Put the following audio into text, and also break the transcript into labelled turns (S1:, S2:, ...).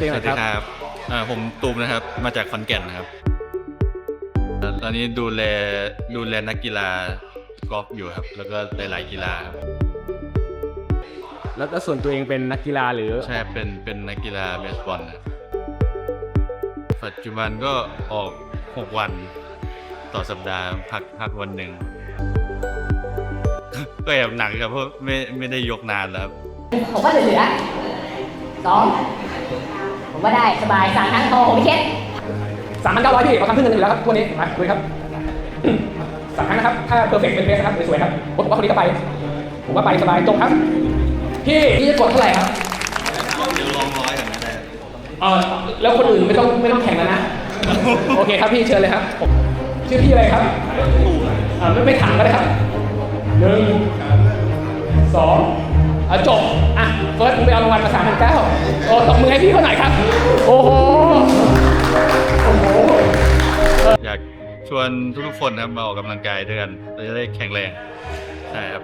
S1: ตัวเอง
S2: ส
S1: หน่
S2: วั
S1: อ
S2: ส
S1: ย
S2: ดี
S1: ครับ
S2: ครับอ่าผมตูมนะครับ มาจากขอนแก่นนะครับแล้วตอนนี้ดูแลดูแลนักกีฬากอล์ฟอยู่ครับ แล้วก็หลายๆกีฬาครับ
S1: แล้วแล้วส่วนตัวเองเป็นนักกีฬาหรือ
S2: ใช่เป็นเป็นนักกีฬาเบสบอลนะครับปัจจุบันก็ออก 6 วันต่อสัปดาห์พักพักวันหนึ่ง ก็แอบหนักครับเพราะไม่ไม่ได้ยกนานแล้วครับ
S3: ผมว่าเหลือๆสอง ผมว่าได้สบายสามครั้งพอผมไม่เช็ด
S1: สามพันเก้าร้อยพี่เราทำขึ้นเงินอยู่แล้วครับตัวนี้มาดูครับสามครั้งนะครับ ถ้าเพอร์เฟกต์เป็นเบสนะครับสวยๆครับผมว่าคนนี้ก็ไป ผมว่าไปสบายจบครับ พี่พี่จะกดเท่าไหร่ครับ
S2: เดี๋ยวลองร้อยกันนะได้
S1: เออแล้วคนอื่นไม่ต้องไม่ต้องแข่งแล้วนะ โอเคครับพี่เชิญเลยครับผมชื่อพี่อะไรครับอ่าไม่ไม่ถามก็ได้ครับหนึ่งสอง อจบ อะเฟิร์สมึงไปเอารางวัลมาสามพันเก้าโอ้ตบมือให้พี่เขาหน่อยครับ โอ้โห โอ้โห
S2: อยากชวนทุกๆคนนะครับมาออกกำลังกายด้วยกันเราจะได้แข็งแรงใช่ครับ